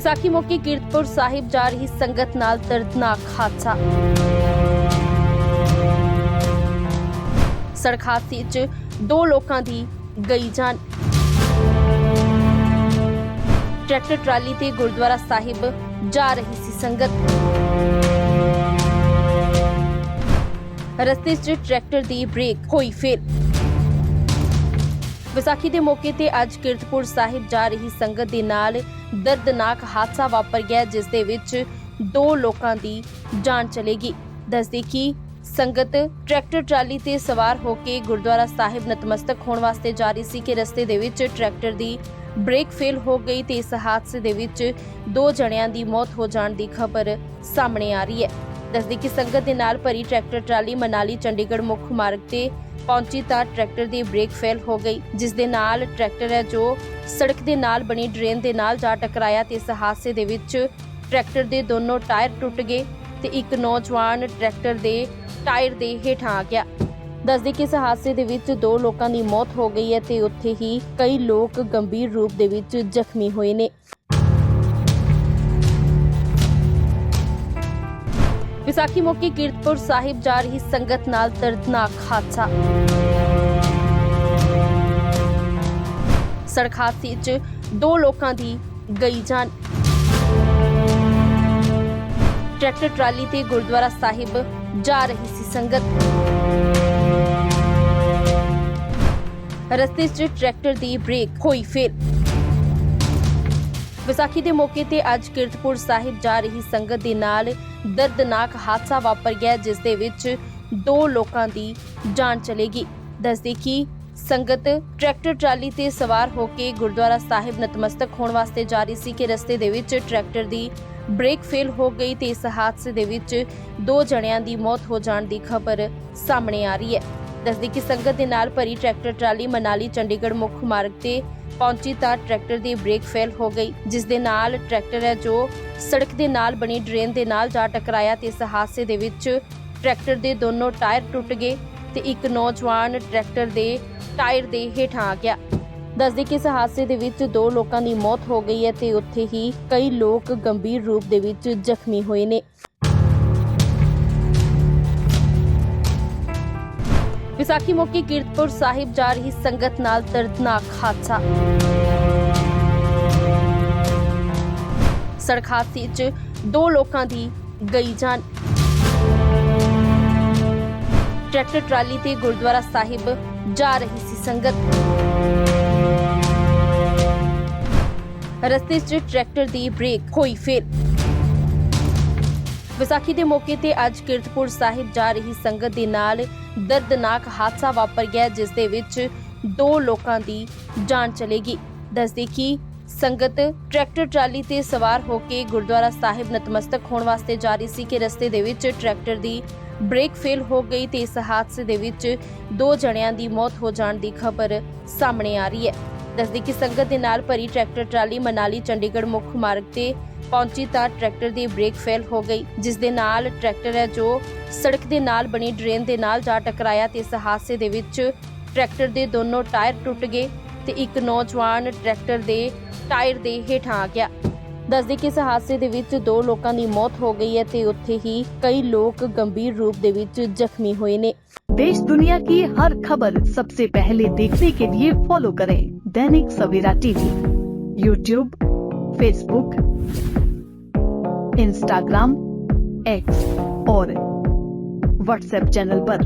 ਵਿਸਾਖੀ ਮੌਕੇ ਕੀਰਤਪੁਰ ਸਾਹਿਬ ਜਾ ਰਹੀ ਸੰਗਤ ਨਾਲ ਦਰਦਨਾਕ ਹਾਦਸਾ। ਸੜਕ ਹਾਦਸੇ 'ਚ ਦੋ ਲੋਕਾਂ ਦੀ ਗਈ ਜਾਨ। ਟਰੈਕਟਰ, ਟਰਾਲੀ ਤੇ ਗੁਰਦੁਆਰਾ ਸਾਹਿਬ ਜਾ ਰਹੀ ਸੀ ਸੰਗਤ। ਰਸਤੇ 'ਚ ਟਰੈਕਟਰ ਦੀ ਬ੍ਰੇਕ ਹੋਈ ਫੇਲ। ਵਿਸਾਖੀ ਦੇ ਮੌਕੇ ਤੇ ਅੱਜ ਕੀਰਤਪੁਰ ਸਾਹਿਬ ਜਾ ਰਹੀ ਸੰਗਤ ਦੇ ਨਾਲ ਦਰਦਨਾਕ ਹਾਦਸਾ ਵਾਪਰ ਗਿਆ, ਜਿਸ ਦੇ ਵਿੱਚ ਦੋ ਲੋਕਾਂ ਦੀ ਜਾਨ ਚਲੇਗੀ। ਦੱਸਦੇ ਕਿ ਸੰਗਤ ਟਰੈਕਟਰ ਟਰਾਲੀ ਤੇ ਸਵਾਰ ਹੋ ਕੇ ਗੁਰਦੁਆਰਾ ਸਾਹਿਬ ਨਤਮਸਤਕ ਹੋਣ ਵਾਸਤੇ ਜਾ ਰਹੀ ਸੀ ਕਿ ਰਸਤੇ ਦੇ ਵਿੱਚ ਟਰੈਕਟਰ ਦੀ ਬ੍ਰੇਕ ਫੇਲ ਹੋ ਗਈ ਤੇ ਇਸ ਹਾਦਸੇ ਦੇ ਵਿੱਚ ਦੋ ਜਣਿਆਂ ਦੀ ਮੌਤ ਹੋ ਜਾਣ ਦੀ ਖਬਰ ਸਾਹਮਣੇ ਆ ਰਹੀ ਹੈ। ਦੱਸਦੀ ਕਿ ਸੰਗਤ ਦੇ ਨਾਲ ਭਰੀ ਟਰੈਕਟਰ ਟਰਾਲੀ ਮਨਾਲੀ ਚੰਡੀਗੜ੍ਹ ਮੁੱਖ ਮਾਰਗ ਤੇ ਪਹੁੰਚੀ ਤਾਂ ਟਰੈਕਟਰ ਦੀ ਬ੍ਰੇਕ ਫੇਲ ਹੋ ਗਈ, ਜਿਸ ਦੇ ਨਾਲ ਟਰੈਕਟਰ ਹੈ ਜੋ ਸੜਕ ਦੇ ਨਾਲ ਬਣੀ ਡਰੇਨ ਦੇ ਨਾਲ ਜਾ ਟਕਰਾਇਆ ਤੇ ਇਸ ਹਾਦਸੇ ਦੇ ਵਿੱਚ ਟਰੈਕਟਰ ਦੇ ਦੋਨੋਂ ਟਾਇਰ ਟੁੱਟ ਗਏ ਤੇ ਇੱਕ ਨੌਜਵਾਨ ਟਰੈਕਟਰ ਦੇ ਟਾਇਰ ਦੇ ਹੇਠਾਂ ਆ ਗਿਆ। ਦੱਸਦੇ ਕਿ ਇਸ ਹਾਦਸੇ ਦੇ ਵਿੱਚ ਦੋ ਲੋਕਾਂ ਦੀ ਮੌਤ ਹੋ ਗਈ ਹੈ ਤੇ ਉੱਥੇ ਹੀ ਕਈ ਲੋਕ ਗੰਭੀਰ ਰੂਪ ਦੇ ਵਿੱਚ ਜ਼ਖਮੀ ਹੋਏ ਨੇ। ਵਿਸਾਖੀ ਮੌਕੇ ਕੀਰਤਪੁਰ ਸਾਹਿਬ ਜਾ ਰਹੀ ਸੰਗਤ ਨਾਲ ਦਰਦਨਾਕ ਹਾਦਸਾ। ਸੜਕ ਹਾਦਸੇ 'ਚ ਦੋ ਲੋਕਾਂ ਦੀ ਗਈ ਜਾਨ। ਟਰੈਕਟਰ, ਟਰਾਲੀ ਤੇ ਗੁਰਦੁਆਰਾ ਸਾਹਿਬ ਜਾ ਰਹੀ ਸੀ ਸੰਗਤ। ਰਸਤੇ 'ਚ ਟਰੈਕਟਰ ਦੀ ਬ੍ਰੇਕ ਹੋਈ ਫੇਲ। ਵਿਸਾਖੀ ਦੇ ਮੌਕੇ ਤੇ ਅੱਜ ਕੀਰਤਪੁਰ ਸਾਹਿਬ ਜਾ ਰਹੀ ਸੰਗਤ ਦੇ ਨਾਲ ਦਰਦਨਾਕ ਹਾਦਸਾ ਵਾਪਰ ਗਿਆ, ਜਿਸ ਦੇ ਵਿੱਚ ਦੋ ਲੋਕਾਂ ਦੀ ਜਾਨ ਚਲੇਗੀ ਦੱਸਦੇ ਕਿ ਸੰਗਤ ਟਰੈਕਟਰ ਟਰਾਲੀ ਤੇ ਸਵਾਰ ਹੋ ਕੇ ਗੁਰਦੁਆਰਾ ਸਾਹਿਬ ਨਤਮਸਤਕ ਹੋਣ ਵਾਸਤੇ ਜਾ ਰਹੀ ਸੀ ਕਿ ਰਸਤੇ ਦੇ ਵਿੱਚ ਟਰੈਕਟਰ ਦੀ ਬ੍ਰੇਕ ਫੇਲ ਹੋ ਗਈ ਤੇ ਇਸ ਹਾਦਸੇ ਦੇ ਵਿੱਚ ਦੋ ਜਣਿਆਂ ਦੀ ਮੌਤ ਹੋ ਜਾਣ ਦੀ ਖਬਰ ਸਾਹਮਣੇ ਆ ਰਹੀ ਹੈ। ਦੱਸਦੀ ਕਿ ਸੰਗਤ ਦੇ ਨਾਲ ਭਰੀ ਟਰੈਕਟਰ ਟਰਾਲੀ ਮਨਾਲੀ ਚੰਡੀਗੜ੍ਹ ਮੁੱਖ ਮਾਰਗ ਤੇ ਪਹੁੰਚੀ ਤਾਂ ਟਰੈਕਟਰ ਦੀ ਬ੍ਰੇਕ ਫੇਲ ਹੋ ਗਈ, ਜਿਸ ਦੇ ਨਾਲ ਟਰੈਕਟਰ ਹੈ ਜੋ ਸੜਕ ਦੇ ਨਾਲ ਬਣੀ ਡਰੇਨ ਦੇ ਨਾਲ ਜਾ ਟਕਰਾਇਆ ਤੇ ਇਸ ਹਾਦਸੇ ਦੇ ਵਿੱਚ ਟਰੈਕਟਰ ਦੇ ਦੋਨੋਂ ਟਾਇਰ ਟੁੱਟ ਗਏ ਤੇ ਇੱਕ ਨੌਜਵਾਨ ਟਰੈਕਟਰ ਦੇ ਟਾਇਰ ਦੇ ਹੇਠਾਂ ਆ ਗਿਆ। ਦੱਸਦੇ ਕਿ ਇਸ ਹਾਦਸੇ ਦੇ ਵਿੱਚ ਦੋ ਲੋਕਾਂ ਦੀ ਮੌਤ ਹੋ ਗਈ ਹੈ ਤੇ ਉੱਥੇ ਹੀ ਕਈ ਲੋਕ ਗੰਭੀਰ ਰੂਪ ਦੇ ਵਿੱਚ ਜ਼ਖਮੀ ਹੋਏ ਨੇ। ਵਿਸਾਖੀ ਮੌਕੇ ਕੀਰਤਪੁਰ ਸਾਹਿਬ ਜਾ ਰਹੀ ਸੰਗਤ ਨਾਲ ਦਰਦਨਾਕ ਹਾਦਸਾ। ਸੜਕ ਹਾਦਸੇ 'ਚ ਦੋ ਲੋਕਾਂ ਦੀ ਗਈ ਜਾਨ। ਟਰੈਕਟਰ, ਟਰਾਲੀ ਤੇ ਗੁਰਦੁਆਰਾ ਸਾਹਿਬ ਜਾ ਰਹੀ ਸੀ ਸੰਗਤ। ਰਸਤੇ 'ਚ ਟਰੈਕਟਰ ਦੀ ਬ੍ਰੇਕ ਹੋਈ ਫੇਲ। ਵਿਸਾਖੀ ਦੇ ਮੌਕੇ ਤੇ ਅੱਜ ਕਿਰਤਪੁਰ ਸਾਹਿਬ ਜਾ ਰਹੀ ਸੰਗਤ ਦੇ ਨਾਲ ਦਰਦਨਾਕ ਹਾਦਸਾ ਵਾਪਰ ਗਿਆ, ਜਿਸ ਦੇ ਵਿੱਚ ਦੋ ਲੋਕਾਂ ਦੀ ਜਾਨ ਚਲੇਗੀ ਦੱਸਦੇ ਕਿ ਸੰਗਤ ਟਰੈਕਟਰ ਟਰਾਲੀ ਤੇ ਸਵਾਰ ਹੋ ਕੇ ਗੁਰਦੁਆਰਾ ਸਾਹਿਬ ਨਤਮਸਤਕ ਹੋਣ ਵਾਸਤੇ ਜਾ ਰਹੀ ਸੀ ਕਿ ਰਸਤੇ ਦੇ ਵਿੱਚ ਟਰੈਕਟਰ ਦੀ ਬ੍ਰੇਕ ਫੇਲ ਹੋ ਗਈ ਤੇ ਇਸ ਹਾਦਸੇ ਦੇ ਵਿੱਚ ਦੋ ਜਣਿਆਂ ਦੀ ਮੌਤ ਹੋ ਜਾਣ ਦੀ ਖਬਰ ਸਾਹਮਣੇ ਆ ਰਹੀ ਹੈ। ਦੱਸਦੀ ਕਿ ਸੰਗਤ ਦੇ ਨਾਲ ਭਰੀ ਟਰੈਕਟਰ ਟਰਾਲੀ ਮਨਾਲੀ ਚੰਡੀਗੜ੍ਹ ਮੁੱਖ ਮਾਰਗ ਤੇ ਪਹੁੰਚੀ ਤਾਂ ਟਰੈਕਟਰ ਦੀ ਬ੍ਰੇਕ ਫੇਲ ਹੋ ਗਈ, ਜਿਸ ਦੇ ਨਾਲ ਟਰੈਕਟਰ ਹੈ ਜੋ ਸੜਕ ਦੇ ਨਾਲ ਬਣੀ ਡਰੇਨ ਦੇ ਨਾਲ ਜਾ ਟਕਰਾਇਆ ਤੇ ਇਸ ਹਾਦਸੇ ਦੇ ਵਿੱਚ ਟਰੈਕਟਰ ਦੇ ਦੋਨੋਂ ਟਾਇਰ ਟੁੱਟ ਗਏ। ਤੇ ਇੱਕ ਨੌਜਵਾਨ ਟਰੈਕਟਰ ਦੇ ਟਾਇਰ ਦੇ ਹੇਠਾਂ ਆ ਗਿਆ ਦੱਸਦੇ ਕਿ ਇਸ ਹਾਦਸੇ ਦੇ ਵਿੱਚ ਦੋ ਲੋਕਾਂ ਦੀ ਮੌਤ ਹੋ ਗਈ ਹੈ ਤੇ ਉੱਥੇ ਹੀ ਕਈ ਲੋਕ ਗੰਭੀਰ ਰੂਪ ਦੇ ਵਿੱਚ ਜ਼ਖਮੀ ਹੋਏ ਨੇ देश दुनिया की हर खबर सबसे पहले देखने के लिए फॉलो करें Dainik Savera TV YouTube Facebook Instagram X और व्हाट्सएप चैनल पर।